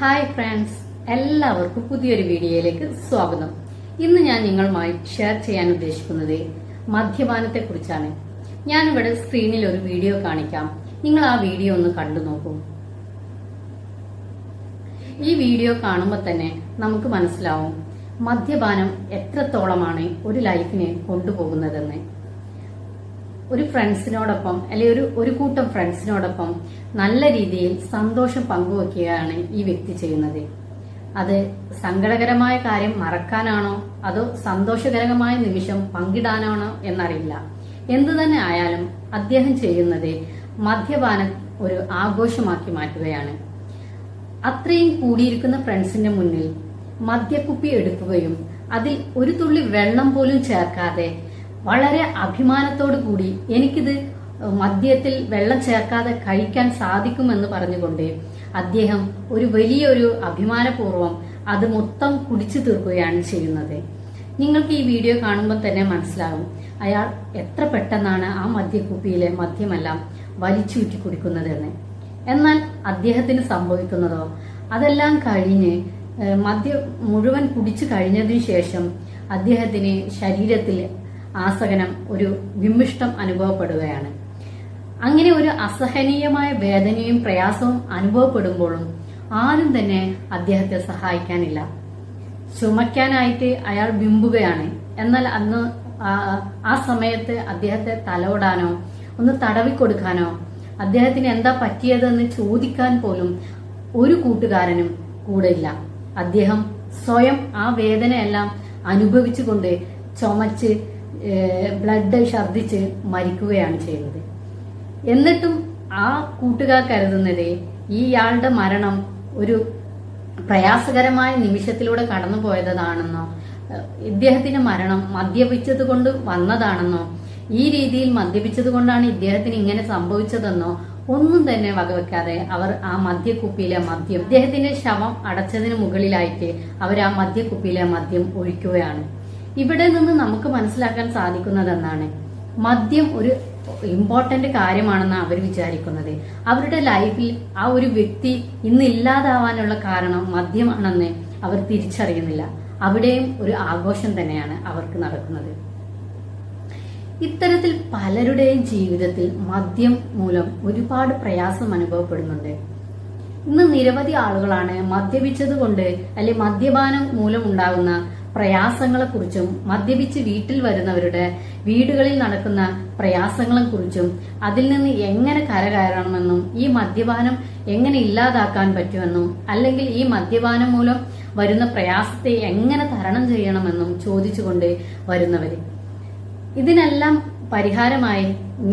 Hi friends എല്ലാവർക്കും പുതിയൊരു വീഡിയോയിലേക്ക് സ്വാഗതം. ഇന്ന് ഞാൻ നിങ്ങളുമായി ഷെയർ ചെയ്യാൻ ഉദ്ദേശിക്കുന്നത് മദ്യപാനത്തെ കുറിച്ചാണ് ഞാനിവിടെ സ്ക്രീനിൽ ഒരു വീഡിയോ കാണിക്കാം. നിങ്ങൾ ആ വീഡിയോ ഒന്ന് കണ്ടു നോക്കൂ. ഈ വീഡിയോ കാണുമ്പോൾ തന്നെ നമുക്ക് മനസ്സിലാവും മദ്യപാനം എത്രത്തോളമാണ് ഒരു ലൈഫിനെ കൊണ്ടുപോകുന്നതെന്ന്. ഒരു ഫ്രണ്ട്സിനോടൊപ്പം അല്ലെങ്കിൽ ഒരു ഒരു കൂട്ടം ഫ്രണ്ട്സിനോടൊപ്പം നല്ല രീതിയിൽ സന്തോഷം പങ്കുവെക്കുകയാണ് ഈ വ്യക്തി ചെയ്യുന്നത്. അത് സങ്കടകരമായ കാര്യം മറക്കാനാണോ? അതോ സന്തോഷകരമായ നിമിഷം പങ്കിടാനാണോ എന്നറിയില്ല. എന്തു തന്നെ ആയാലും അദ്ദേഹം ചെയ്യുന്നത് മദ്യപാനം ഒരു ആഘോഷമാക്കി മാറ്റുകയാണ്. അത്രയും കൂടിയിരിക്കുന്ന ഫ്രണ്ട്സിന്റെ മുന്നിൽ മദ്യക്കുപ്പി എടുക്കുകയും അതിൽ ഒരു തുള്ളി വെള്ളം പോലും ചേർക്കാതെ വളരെ അഭിമാനത്തോടു കൂടി എനിക്കിത് മദ്യത്തിൽ വെള്ളം ചേർക്കാതെ കഴിക്കാൻ സാധിക്കുമെന്ന് പറഞ്ഞുകൊണ്ട് അദ്ദേഹം ഒരു വലിയൊരു അഭിമാനപൂർവം അത് മൊത്തം കുടിച്ചു തീർക്കുകയാണ് ചെയ്യുന്നത്. നിങ്ങൾക്ക് ഈ വീഡിയോ കാണുമ്പോൾ തന്നെ മനസ്സിലാകും അയാൾ എത്ര പെട്ടെന്നാണ് ആ മദ്യക്കുപ്പിയിലെ മദ്യമെല്ലാം വലിച്ചൂറ്റി കുടിക്കുന്നതെന്ന്. എന്നാൽ അദ്ദേഹത്തിന് സംഭവിക്കുന്നതോ? അതെല്ലാം കഴിഞ്ഞ് മദ്യം മുഴുവൻ കുടിച്ചു കഴിഞ്ഞതിന് ശേഷം അദ്ദേഹത്തിന് ശരീരത്തിൽ ആസകനം ഒരു വിമിഷ്ടം അനുഭവപ്പെടുകയാണ്. അങ്ങനെ ഒരു അസഹനീയമായ വേദനയും പ്രയാസവും അനുഭവപ്പെടുമ്പോഴും ആരും തന്നെ അദ്ദേഹത്തെ സഹായിക്കാനില്ല. ചുമക്കാനായിട്ട് അയാൾ ബിമ്പുകയാണ് എന്നാൽ അന്ന് ആ- സമയത്ത് അദ്ദേഹത്തെ തലോടാനോ ഒന്ന് തടവിക്കൊടുക്കാനോ അദ്ദേഹത്തിന് എന്താ പറ്റിയതെന്ന് ചോദിക്കാൻ പോലും ഒരു കൂട്ടുകാരനും കൂടെ ഇല്ല. അദ്ദേഹം സ്വയം ആ വേദനയെല്ലാം അനുഭവിച്ചുകൊണ്ട് ചുമച്ച് ബ്ലഡ് ഛർദ്ദിച്ച് മരിക്കുകയാണ് ചെയ്യുന്നത്. എന്നിട്ടും ആ കൂട്ടുകാർ കരുതുന്നത് ഇയാളുടെ മരണം ഒരു പ്രയാസകരമായ നിമിഷത്തിലൂടെ കടന്നു പോയതാണെന്നോ ഇദ്ദേഹത്തിന്റെ മരണം മദ്യപിച്ചത് കൊണ്ട് വന്നതാണെന്നോ ഈ രീതിയിൽ മദ്യപിച്ചത് കൊണ്ടാണ് ഇദ്ദേഹത്തിന് ഇങ്ങനെ സംഭവിച്ചതെന്നോ ഒന്നും തന്നെ വകവെക്കാതെ അവർ ആ മദ്യക്കുപ്പിയിലെ മദ്യം ഇദ്ദേഹത്തിന്റെ ശവം അടച്ചതിന് മുകളിലായിട്ട് അവർ ആ മദ്യക്കുപ്പിയിലെ മദ്യം ഒഴിക്കുകയാണ്. ഇവിടെ നിന്ന് നമുക്ക് മനസ്സിലാക്കാൻ സാധിക്കുന്നത് എന്നാണ് മദ്യം ഒരു ഇമ്പോർട്ടന്റ് കാര്യമാണെന്ന് അവർ വിചാരിക്കുന്നത്. അവരുടെ ലൈഫിൽ ആ ഒരു വ്യക്തി ഇന്ന് ഇല്ലാതാവാനുള്ള കാരണം മദ്യമാണെന്ന് അവർ തിരിച്ചറിയുന്നില്ല. അവിടെയും ഒരു ആഘോഷം തന്നെയാണ് അവർക്ക് നടക്കുന്നത്. ഇത്തരത്തിൽ പലരുടെയും ജീവിതത്തിൽ മദ്യം മൂലം ഒരുപാട് പ്രയാസം അനുഭവപ്പെടുന്നുണ്ട്. ഇന്ന് നിരവധി ആളുകളാണ് മദ്യപിച്ചത് കൊണ്ട് അല്ലെ മദ്യപാനം മൂലം ഉണ്ടാകുന്ന പ്രയാസങ്ങളെ കുറിച്ചും മദ്യപിച്ച് വീട്ടിൽ വരുന്നവരുടെ വീടുകളിൽ നടക്കുന്ന പ്രയാസങ്ങളെ കുറിച്ചും അതിൽ നിന്ന് എങ്ങനെ കരകയറണമെന്നും ഈ മദ്യപാനം എങ്ങനെ ഇല്ലാതാക്കാൻ പറ്റുമെന്നും അല്ലെങ്കിൽ ഈ മദ്യപാനം മൂലം വരുന്ന പ്രയാസത്തെ എങ്ങനെ തരണം ചെയ്യണമെന്നും ചോദിച്ചുകൊണ്ട് വരുന്നവര്. ഇതിനെല്ലാം പരിഹാരമായി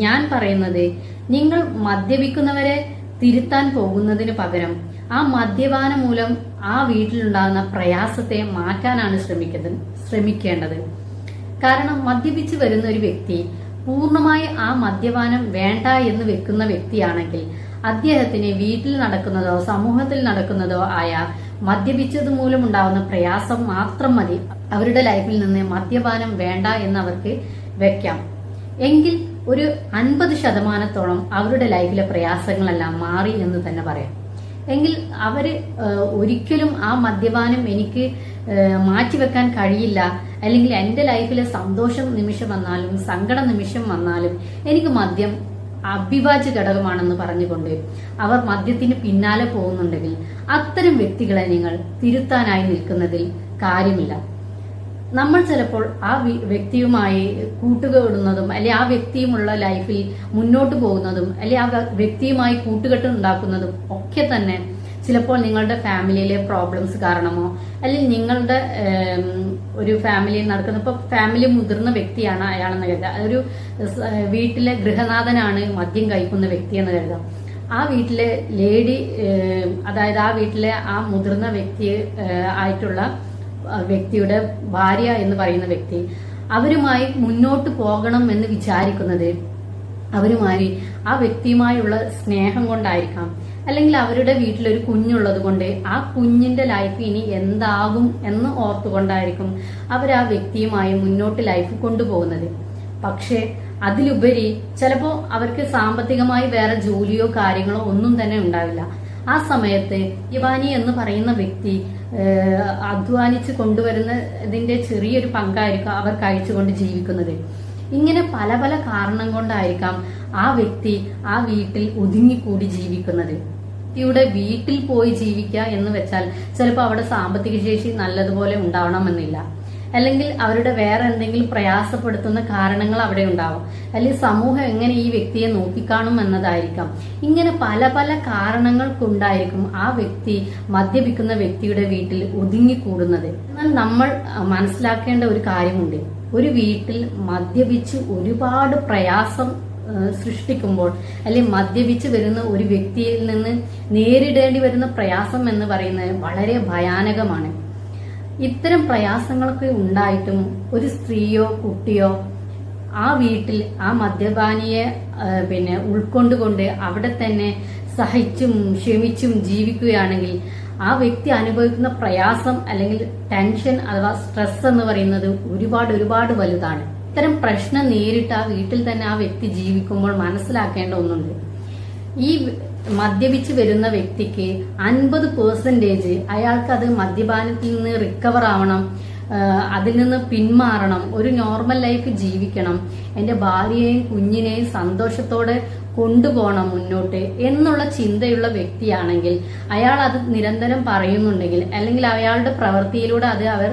ഞാൻ പറയുന്നത് നിങ്ങൾ മദ്യപിക്കുന്നവരെ തിരുത്താൻ പോകുന്നതിന് പകരം ആ മദ്യപാനം മൂലം ആ വീട്ടിലുണ്ടാകുന്ന പ്രയാസത്തെ മാറ്റാനാണ് ശ്രമിക്കുന്നത് ശ്രമിക്കേണ്ടത്. കാരണം മദ്യപിച്ച് വരുന്ന ഒരു വ്യക്തി പൂർണമായി ആ മദ്യപാനം വേണ്ട എന്ന് വെക്കുന്ന വ്യക്തിയാണെങ്കിൽ അദ്ദേഹത്തിന് വീട്ടിൽ നടക്കുന്നതോ സമൂഹത്തിൽ നടക്കുന്നതോ ആയ മദ്യപിച്ചത് മൂലം പ്രയാസം മാത്രം മതി. അവരുടെ ലൈഫിൽ നിന്ന് മദ്യപാനം വേണ്ട എന്ന് അവർക്ക് വെക്കാം. എങ്കിൽ ഒരു അൻപത് ശതമാനത്തോളം അവരുടെ ലൈഫിലെ പ്രയാസങ്ങളെല്ലാം മാറി എന്ന് തന്നെ പറയാം. എങ്കിൽ അവർ ഒരിക്കലും ആ മദ്യപാനം എനിക്ക് മാറ്റിവെക്കാൻ കഴിയില്ല. അല്ലെങ്കിൽ എന്റെ ലൈഫിലെ സന്തോഷം നിമിഷം വന്നാലും സങ്കട നിമിഷം വന്നാലും എനിക്ക് മദ്യം അവിഭാജ്യ ഘടകമാണെന്ന് പറഞ്ഞുകൊണ്ട് അവർ മദ്യത്തിന് പിന്നാലെ പോകുന്നുണ്ടെങ്കിൽ അത്തരം വ്യക്തികളെ നിങ്ങൾ തിരുത്താനായി നിൽക്കുന്നതിൽ കാര്യമില്ല. നമ്മൾ ചിലപ്പോൾ ആ വ്യക്തിയുമായി കൂട്ടുകൂടുന്നതും അല്ലെ ആ വ്യക്തിയുമുള്ള ലൈഫിൽ മുന്നോട്ട് പോകുന്നതും അല്ലെ ആ വ്യ- വ്യക്തിയുമായി കൂട്ടുകെട്ട് ഉണ്ടാക്കുന്നതും ഒക്കെ തന്നെ ചിലപ്പോൾ നിങ്ങളുടെ ഫാമിലിയിലെ പ്രോബ്ലംസ് കാരണമോ അല്ലെങ്കിൽ നിങ്ങളുടെ ഒരു ഫാമിലിയിൽ നടക്കുന്ന ഇപ്പൊ ഫാമിലി മുതിർന്ന വ്യക്തിയാണ് അയാളെന്ന് കരുതുക. ഒരു വീട്ടിലെ ഗൃഹനാഥനാണ് മദ്യം കഴിക്കുന്ന വ്യക്തി എന്ന് കരുതാം ആ വീട്ടിലെ ലേഡി അതായത് ആ വീട്ടിലെ ആ മുതിർന്ന വ്യക്തി ആയിട്ടുള്ള വ്യക്തിയുടെ ഭാര്യ എന്ന് പറയുന്ന വ്യക്തി അവരുമായി മുന്നോട്ട് പോകണം എന്ന് വിചാരിക്കുന്നത് അവരുമായി ആ വ്യക്തിയുമായുള്ള സ്നേഹം കൊണ്ടായിരിക്കാം. അല്ലെങ്കിൽ അവരുടെ വീട്ടിലൊരു കുഞ്ഞുള്ളത് കൊണ്ട് ആ കുഞ്ഞിന്റെ ലൈഫ് ഇനി എന്താകും എന്ന് ഓർത്തുകൊണ്ടായിരിക്കും അവർ ആ വ്യക്തിയുമായി മുന്നോട്ട് ലൈഫ് കൊണ്ടുപോകുന്നത്. പക്ഷേ അതിലുപരി ചിലപ്പോൾ അവർക്ക് സാമ്പത്തികമായി വേറെ ജോലിയോ കാര്യങ്ങളോ ഒന്നും തന്നെ ഉണ്ടാവില്ല. ആ സമയത്ത് ഇവാനി എന്ന് പറയുന്ന വ്യക്തി അധ്വാനിച്ച് കൊണ്ടുവരുന്ന ഇതിന്റെ ചെറിയൊരു പങ്കായിരിക്കും അവർ കഴിച്ചുകൊണ്ട് ജീവിക്കുന്നത്. ഇങ്ങനെ പല പല കാരണം കൊണ്ടായിരിക്കാം ആ വ്യക്തി ആ വീട്ടിൽ ഒതുങ്ങിക്കൂടി ജീവിക്കുന്നത്. വ്യക്തിയുടെ വീട്ടിൽ പോയി ജീവിക്കുക എന്ന് വെച്ചാൽ ചിലപ്പോൾ അവിടെ സാമ്പത്തിക ശേഷി നല്ലതുപോലെ ഉണ്ടാവണമെന്നില്ല. അല്ലെങ്കിൽ അവരുടെ വേറെ എന്തെങ്കിലും പ്രയാസപ്പെടുത്തുന്ന കാരണങ്ങൾ അവിടെ ഉണ്ടാവും. അല്ലെങ്കിൽ സമൂഹം എങ്ങനെ ഈ വ്യക്തിയെ നോക്കിക്കാണും എന്നതായിരിക്കാം. ഇങ്ങനെ പല പല കാരണങ്ങൾക്കുണ്ടായിരിക്കും ആ വ്യക്തി മദ്യപിക്കുന്ന വ്യക്തിയുടെ വീട്ടിൽ ഒതുങ്ങിക്കൂടുന്നത്. എന്നാൽ നമ്മൾ മനസ്സിലാക്കേണ്ട ഒരു കാര്യമുണ്ട്. ഒരു വീട്ടിൽ മദ്യപിച്ച് ഒരുപാട് പ്രയാസം സൃഷ്ടിക്കുമ്പോൾ അല്ലെങ്കിൽ മദ്യപിച്ച് വരുന്ന ഒരു വ്യക്തിയിൽ നിന്ന് നേരിടേണ്ടി വരുന്ന പ്രയാസം എന്ന് പറയുന്നത് വളരെ ഭയാനകമാണ്. ഇത്തരം പ്രയാസങ്ങളൊക്കെ ഉണ്ടായിട്ടും ഒരു സ്ത്രീയോ കുട്ടിയോ ആ വീട്ടിൽ ആ മദ്യപാനിയെ പിന്നെ ഉൾക്കൊണ്ടുകൊണ്ട് അവിടെ തന്നെ സഹിച്ചും ക്ഷമിച്ചും ജീവിക്കുകയാണെങ്കിൽ ആ വ്യക്തി അനുഭവിക്കുന്ന പ്രയാസം അല്ലെങ്കിൽ ടെൻഷൻ അഥവാ സ്ട്രെസ് എന്ന് പറയുന്നത് ഒരുപാട് ഒരുപാട് വലുതാണ്. ഇത്തരം പ്രശ്നം നേരിട്ട് ആ വീട്ടിൽ തന്നെ ആ വ്യക്തി ജീവിക്കുമ്പോൾ മനസ്സിലാക്കേണ്ട ഒന്നുണ്ട്. ഈ മദ്യപിച്ച് വരുന്ന വ്യക്തിക്ക് അൻപത് പേഴ്സന്റേജ് അത് മദ്യപാനത്തിൽ നിന്ന് റിക്കവർ ആവണം അതിൽ നിന്ന് പിന്മാറണം ഒരു നോർമൽ ലൈഫ് ജീവിക്കണം എന്റെ ഭാര്യയെയും കുഞ്ഞിനെയും സന്തോഷത്തോടെ കൊണ്ടുപോകണം മുന്നോട്ട് എന്നുള്ള ചിന്തയുള്ള വ്യക്തിയാണെങ്കിൽ അയാൾ അത് നിരന്തരം പറയുന്നുണ്ടെങ്കിൽ അല്ലെങ്കിൽ അയാളുടെ പ്രവൃത്തിയിലൂടെ അത് അവർ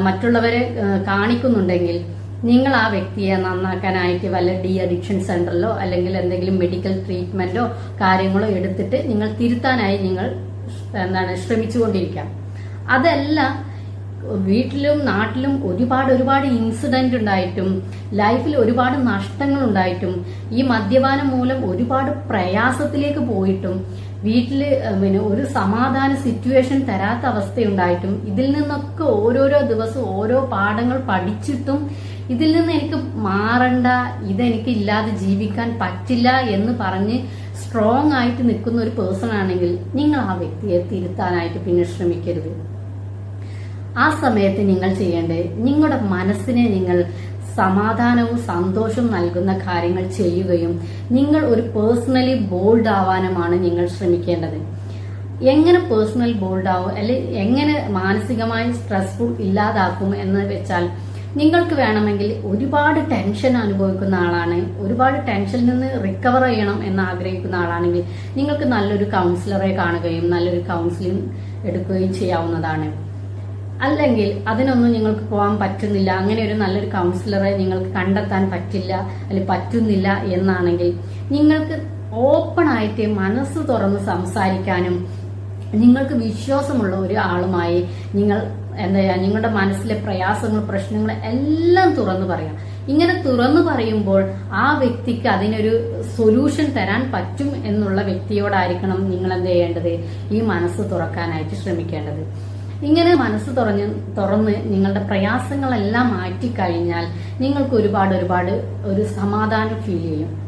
മറ്റുള്ളവരെ കാണിക്കുന്നുണ്ടെങ്കിൽ നിങ്ങൾ ആ വ്യക്തിയെ നന്നാക്കാനായിട്ട് വല്ല ഡി അഡിക്ഷൻ സെന്ററിലോ അല്ലെങ്കിൽ എന്തെങ്കിലും മെഡിക്കൽ ട്രീറ്റ്മെന്റോ കാര്യങ്ങളോ എടുത്തിട്ട് നിങ്ങൾ തിരുത്താനായി നിങ്ങൾ എന്താണ് ശ്രമിച്ചുകൊണ്ടിരിക്കാം. അതല്ല വീട്ടിലും നാട്ടിലും ഒരുപാട് ഒരുപാട് ഇൻസിഡന്റ് ഉണ്ടായിട്ടും ലൈഫിൽ ഒരുപാട് നഷ്ടങ്ങൾ ഉണ്ടായിട്ടും ഈ മദ്യപാനം മൂലം ഒരുപാട് പ്രയാസത്തിലേക്ക് പോയിട്ടും വീട്ടിൽ പിന്നെ ഒരു സമാധാന സിറ്റുവേഷൻ തരാത്ത അവസ്ഥയുണ്ടായിട്ടും ഇതിൽ നിന്നൊക്കെ ഓരോരോ ദിവസം ഓരോ പാഠങ്ങൾ പഠിച്ചിട്ടും ഇതിൽ നിന്ന് എനിക്ക് മാറണ്ട ഇതെനിക്ക് ഇല്ലാതെ ജീവിക്കാൻ പറ്റില്ല എന്ന് പറഞ്ഞ് സ്ട്രോങ് ആയിട്ട് നിൽക്കുന്ന ഒരു പേഴ്സൺ ആണെങ്കിൽ നിങ്ങൾ ആ വ്യക്തിയെ തിരുത്താനായിട്ട് പിന്നെ ശ്രമിക്കരുത്. ആ സമയത്ത് നിങ്ങൾ ചെയ്യേണ്ടത് നിങ്ങളുടെ മനസ്സിനെ നിങ്ങൾ സമാധാനവും സന്തോഷവും നൽകുന്ന കാര്യങ്ങൾ ചെയ്യുകയും നിങ്ങൾ ഒരു പേഴ്സണലി ബോൾഡ് ആവാനുമാണ് നിങ്ങൾ ശ്രമിക്കേണ്ടത്. എങ്ങനെ പേഴ്സണൽ ബോൾഡ് ആവും? അല്ലെങ്കിൽ എങ്ങനെ മാനസികമായി സ്ട്രെസ്ഫുൾ ഇല്ലാതാക്കും എന്ന് വെച്ചാൽ നിങ്ങൾക്ക് വേണമെങ്കിൽ ഒരുപാട് ടെൻഷൻ അനുഭവിക്കുന്ന ആളാണ്. ഒരുപാട് ടെൻഷനിൽ നിന്ന് റിക്കവർ ചെയ്യണം എന്ന് ആഗ്രഹിക്കുന്ന ആളാണെങ്കിൽ നിങ്ങൾക്ക് നല്ലൊരു കൗൺസിലറെ കാണുകയും നല്ലൊരു കൗൺസിലിംഗ് എടുക്കുകയും ചെയ്യാവുന്നതാണ്. അല്ലെങ്കിൽ അതിനൊന്നും നിങ്ങൾക്ക് പോകാൻ പറ്റുന്നില്ല. അങ്ങനെ ഒരു നല്ലൊരു കൗൺസിലറെ നിങ്ങൾക്ക് കണ്ടെത്താൻ പറ്റില്ല അല്ലെങ്കിൽ പറ്റുന്നില്ല എന്നാണെങ്കിൽ നിങ്ങൾക്ക് ഓപ്പൺ ആയിട്ട് മനസ്സ് തുറന്ന് സംസാരിക്കാനും നിങ്ങൾക്ക് വിശ്വാസമുള്ള ഒരു ആളുമായി നിങ്ങൾ എന്താ നിങ്ങളുടെ മനസ്സിലെ പ്രയാസങ്ങൾ പ്രശ്നങ്ങൾ എല്ലാം തുറന്നു പറയാം. ഇങ്ങനെ തുറന്നു പറയുമ്പോൾ ആ വ്യക്തിക്ക് അതിനൊരു സൊല്യൂഷൻ തരാൻ പറ്റും എന്നുള്ള വ്യക്തിയോടായിരിക്കണം നിങ്ങൾ എന്ത് ചെയ്യേണ്ടത്? ഈ മനസ്സ് തുറക്കാനായിട്ട് ശ്രമിക്കേണ്ടത്. ഇങ്ങനെ മനസ്സ് തുറഞ്ഞ് തുറന്ന് നിങ്ങളുടെ പ്രയാസങ്ങളെല്ലാം മാറ്റിക്കഴിഞ്ഞാൽ നിങ്ങൾക്ക് ഒരുപാട് ഒരുപാട് ഒരു സമാധാനം ഫീൽ ചെയ്യും.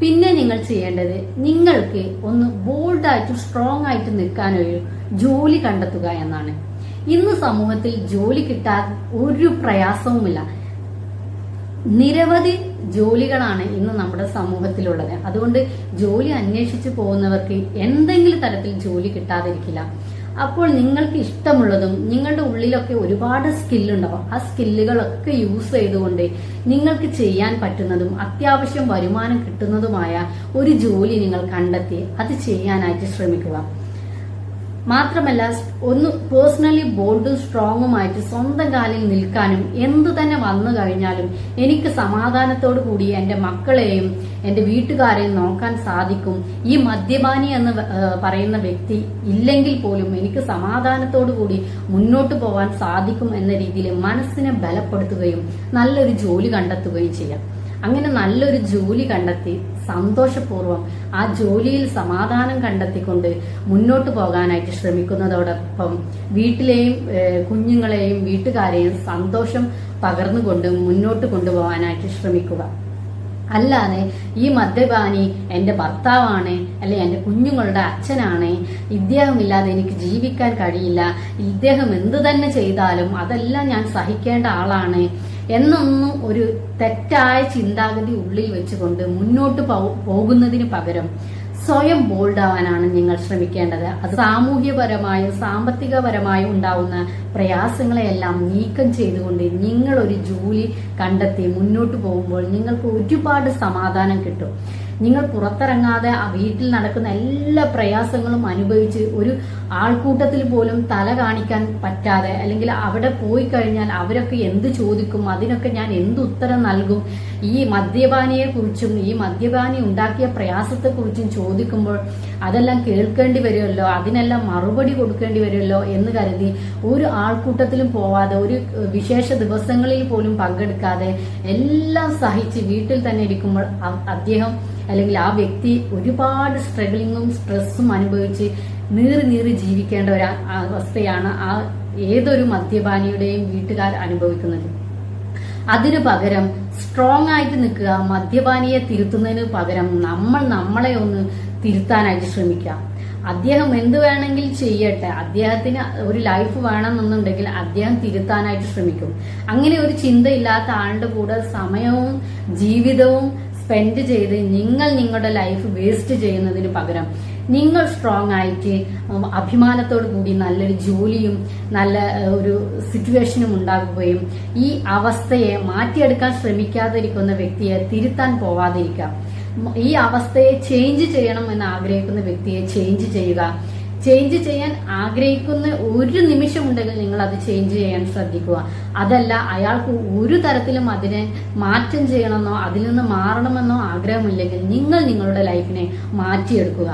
പിന്നെ നിങ്ങൾ ചെയ്യേണ്ടത് നിങ്ങൾക്ക് ഒന്ന് ബോൾഡായിട്ടും സ്ട്രോങ് ആയിട്ട് നിൽക്കാൻ ഒരു ജോലി കണ്ടെത്തുക എന്നാണ്. ഇന്ന് സമൂഹത്തിൽ ജോലി കിട്ടാൻ ഒരു പ്രയാസവുമില്ല. നിരവധി ജോലികളാണ് ഇന്ന് നമ്മുടെ സമൂഹത്തിലുള്ളത്. അതുകൊണ്ട് ജോലി അന്വേഷിച്ചു പോകുന്നവർക്ക് എന്തെങ്കിലും തരത്തിൽ ജോലി കിട്ടാതിരിക്കില്ല. അപ്പോൾ നിങ്ങൾക്ക് ഇഷ്ടമുള്ളതും നിങ്ങളുടെ ഉള്ളിലൊക്കെ ഒരുപാട് സ്കില്ലുണ്ടാവും ആ സ്കില്ലുകളൊക്കെ യൂസ് ചെയ്തുകൊണ്ട് നിങ്ങൾക്ക് ചെയ്യാൻ പറ്റുന്നതും അത്യാവശ്യം വരുമാനം കിട്ടുന്നതുമായ ഒരു ജോലി നിങ്ങൾ കണ്ടെത്തി. അത് ചെയ്യാനായിട്ട് ശ്രമിക്കുക. മാത്രമല്ല ഒന്ന് പേഴ്സണലി ബോൾഡും സ്ട്രോങ്ങുമായിട്ട് സ്വന്തം കാലിൽ നിൽക്കാനും എന്തു തന്നെ വന്നു കഴിഞ്ഞാലും എനിക്ക് സമാധാനത്തോടു കൂടി എന്റെ മക്കളെയും എന്റെ വീട്ടുകാരെയും നോക്കാൻ സാധിക്കും. ഈ മദ്യപാനി എന്ന് പറയുന്ന വ്യക്തി ഇല്ലെങ്കിൽ പോലും എനിക്ക് സമാധാനത്തോടു കൂടി മുന്നോട്ട് പോകാൻ സാധിക്കും എന്ന രീതിയിൽ മനസ്സിനെ ബലപ്പെടുത്തുകയും നല്ലൊരു ജോലി കണ്ടെത്തുകയും ചെയ്യാം. അങ്ങനെ നല്ലൊരു ജോലി കണ്ടെത്തി സന്തോഷപൂർവം ആ ജോലിയിൽ സമാധാനം കണ്ടെത്തിക്കൊണ്ട് മുന്നോട്ട് പോകാനായിട്ട് ശ്രമിക്കുന്നതോടൊപ്പം വീട്ടിലെയും കുഞ്ഞുങ്ങളെയും വീട്ടുകാരെയും സന്തോഷം പകർന്നുകൊണ്ട് മുന്നോട്ട് കൊണ്ടുപോകാനായിട്ട് ശ്രമിക്കുക. അല്ലാതെ ഈ മദ്യപാനി എന്റെ ഭർത്താവാണ് അല്ലെ എന്റെ കുഞ്ഞുങ്ങളുടെ അച്ഛനാണ് ഇദ്ദേഹമില്ലാതെ എനിക്ക് ജീവിക്കാൻ കഴിയില്ല ഇദ്ദേഹം എന്തു തന്നെ ചെയ്താലും അതെല്ലാം ഞാൻ സഹിക്കേണ്ട ആളാണ് എന്നൊന്നും ഒരു തെറ്റായ ചിന്താഗതി ഉള്ളിൽ വെച്ചുകൊണ്ട് മുന്നോട്ട് പോകുന്നതിന് പകരം സ്വയം ബോൾഡാവാനാണ് നിങ്ങൾ ശ്രമിക്കേണ്ടത്. അത് സാമൂഹ്യപരമായും സാമ്പത്തികപരമായും ഉണ്ടാവുന്ന പ്രയാസങ്ങളെയെല്ലാം നീക്കം ചെയ്തുകൊണ്ട് നിങ്ങൾ ഒരു ജോലി കണ്ടെത്തി മുന്നോട്ട് പോകുമ്പോൾ നിങ്ങൾക്ക് ഒരുപാട് സമാധാനം കിട്ടും. നിങ്ങൾ പുറത്തിറങ്ങാതെ ആ വീട്ടിൽ നടക്കുന്ന എല്ലാ പ്രയാസങ്ങളും അനുഭവിച്ച് ഒരു ആൾക്കൂട്ടത്തിൽ പോലും തല കാണിക്കാൻ പറ്റാതെ അല്ലെങ്കിൽ അവിടെ പോയി കഴിഞ്ഞാൽ അവരൊക്കെ എന്ത് ചോദിക്കും അതിനൊക്കെ ഞാൻ എന്ത് ഉത്തരം നൽകും? ഈ മദ്യപാനിയെ കുറിച്ചും ഈ മദ്യപാനി ഉണ്ടാക്കിയ പ്രയാസത്തെ കുറിച്ചും ചോദിക്കുമ്പോൾ അതെല്ലാം കേൾക്കേണ്ടി വരുമല്ലോ? അതിനെല്ലാം മറുപടി കൊടുക്കേണ്ടി വരുമല്ലോ എന്ന് കരുതി ഒരു ആൾക്കൂട്ടത്തിലും പോവാതെ ഒരു വിശേഷ ദിവസങ്ങളിൽ പോലും പങ്കെടുക്കാതെ എല്ലാം സഹിച്ച് വീട്ടിൽ തന്നെ ഇരിക്കുമ്പോൾ അദ്ദേഹം അല്ലെങ്കിൽ ആ വ്യക്തി ഒരുപാട് സ്ട്രഗിളിങ്ങും സ്ട്രെസ്സും അനുഭവിച്ച് നീറി നീറി ജീവിക്കേണ്ട ഒരു അവസ്ഥയാണ് ആ ഏതൊരു മദ്യപാനിയുടെയും വീട്ടുകാർ അനുഭവിക്കുന്നത്. അതിനു പകരം സ്ട്രോങ് ആയിട്ട് നിൽക്കുക മദ്യപാനിയെ തിരുത്തുന്നതിന് പകരം നമ്മൾ നമ്മളെ ഒന്ന് തിരുത്താനായിട്ട് ശ്രമിക്കുക. അദ്ദേഹം എന്ത് വേണമെങ്കിൽ ചെയ്യട്ടെ അദ്ദേഹത്തിന് ഒരു ലൈഫ് വേണമെന്നുണ്ടെങ്കിൽ അദ്ദേഹം തിരുത്താനായിട്ട് ശ്രമിക്കും. അങ്ങനെ ഒരു ചിന്തയില്ലാത്ത ആളുടെ കൂടെ സമയവും ജീവിതവും സ്പെൻഡ് ചെയ്ത് നിങ്ങൾ നിങ്ങളുടെ ലൈഫ് വേസ്റ്റ് ചെയ്യുന്നതിന് പകരം നിങ്ങൾ സ്ട്രോങ് ആയിട്ട് അഭിമാനത്തോടു കൂടി നല്ലൊരു ജോലിയും നല്ല ഒരു സിറ്റുവേഷനും ഉണ്ടാകുകയും ഈ അവസ്ഥയെ മാറ്റിയെടുക്കാൻ ശ്രമിക്കാതിരിക്കുന്ന വ്യക്തിയെ തിരുത്താൻ പോവാതിരിക്കുക. ഈ അവസ്ഥയെ ചേഞ്ച് ചെയ്യണം എന്ന് ആഗ്രഹിക്കുന്ന വ്യക്തിയെ ചേഞ്ച് ചെയ്യുക. ചേഞ്ച് ചെയ്യാൻ ആഗ്രഹിക്കുന്ന ഒരു നിമിഷം ഉണ്ടെങ്കിൽ നിങ്ങൾ അത് ചേഞ്ച് ചെയ്യാൻ ശ്രദ്ധിക്കുക. അതല്ല അയാൾക്ക് ഒരു തരത്തിലും അതിനെ മാറ്റം ചെയ്യണമെന്നോ അതിൽ നിന്ന് മാറണമെന്നോ ആഗ്രഹമില്ലെങ്കിൽ നിങ്ങൾ നിങ്ങളുടെ ലൈഫിനെ മാറ്റിയെടുക്കുക.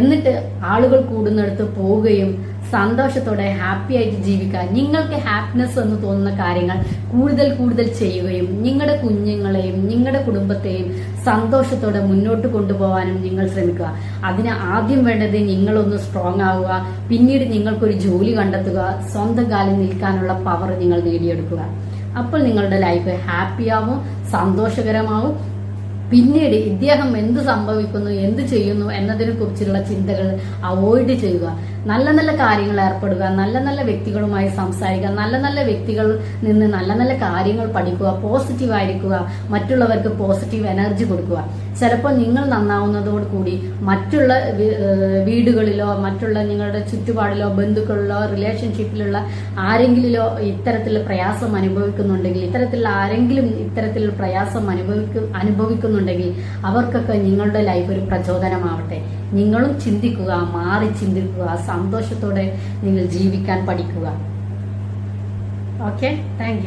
എന്നിട്ട് ആളുകൾ കൂടുന്നിടത്ത് പോവുകയും സന്തോഷത്തോടെ ഹാപ്പി ആയിട്ട് ജീവിക്കുക. നിങ്ങൾക്ക് ഹാപ്പിനെസ് എന്ന് തോന്നുന്ന കാര്യങ്ങൾ കൂടുതൽ കൂടുതൽ ചെയ്യുകയും നിങ്ങളുടെ കുഞ്ഞുങ്ങളെയും നിങ്ങളുടെ കുടുംബത്തെയും സന്തോഷത്തോടെ മുന്നോട്ട് കൊണ്ടുപോകാനും നിങ്ങൾ ശ്രമിക്കുക. അതിന് ആദ്യം വേണ്ടത് നിങ്ങളൊന്ന് സ്ട്രോങ് ആവുക. പിന്നീട് നിങ്ങൾക്കൊരു ജോലി കണ്ടെത്തുക. സ്വന്തം കാലിൽ നിൽക്കാനുള്ള പവർ നിങ്ങൾ നേടിയെടുക്കുക. അപ്പോൾ നിങ്ങളുടെ ലൈഫ് ഹാപ്പിയാവും സന്തോഷകരമാവും. പിന്നീട് ഇദ്ദേഹം എന്ത് സംഭവിക്കുന്നു എന്ത് ചെയ്യുന്നു എന്നതിനെ കുറിച്ചുള്ള ചിന്തകൾ അവോയ്ഡ് ചെയ്യുക. നല്ല നല്ല കാര്യങ്ങൾ ഏർപ്പെടുക നല്ല നല്ല വ്യക്തികളുമായി സംസാരിക്കുക നല്ല നല്ല വ്യക്തികളിൽ നിന്ന് നല്ല നല്ല കാര്യങ്ങൾ പഠിക്കുക പോസിറ്റീവ് ആയിരിക്കുക മറ്റുള്ളവർക്ക് പോസിറ്റീവ് എനർജി കൊടുക്കുക. ചിലപ്പോൾ നിങ്ങൾ നന്നാവുന്നതോട് കൂടി മറ്റുള്ള വീടുകളിലോ മറ്റുള്ള നിങ്ങളുടെ ചുറ്റുപാടിലോ ബന്ധുക്കളിലോ റിലേഷൻഷിപ്പിലുള്ള ആരെങ്കിലോ ഇത്തരത്തിലുള്ള പ്രയാസം അനുഭവിക്കുന്നുണ്ടെങ്കിൽ ഇത്തരത്തിലുള്ള ആരെങ്കിലും ഇത്തരത്തിൽ പ്രയാസം അനുഭവിക്കു അനുഭവിക്കുന്നുണ്ടെങ്കിൽ അവർക്കൊക്കെ നിങ്ങളുടെ ലൈഫ് ഒരു പ്രചോദനമാവട്ടെ. നിങ്ങളും ചിന്തിക്കുക മാറി ചിന്തിക്കുക സന്തോഷത്തോടെ നിങ്ങൾ ജീവിക്കാൻ പഠിക്കുക. Okay thank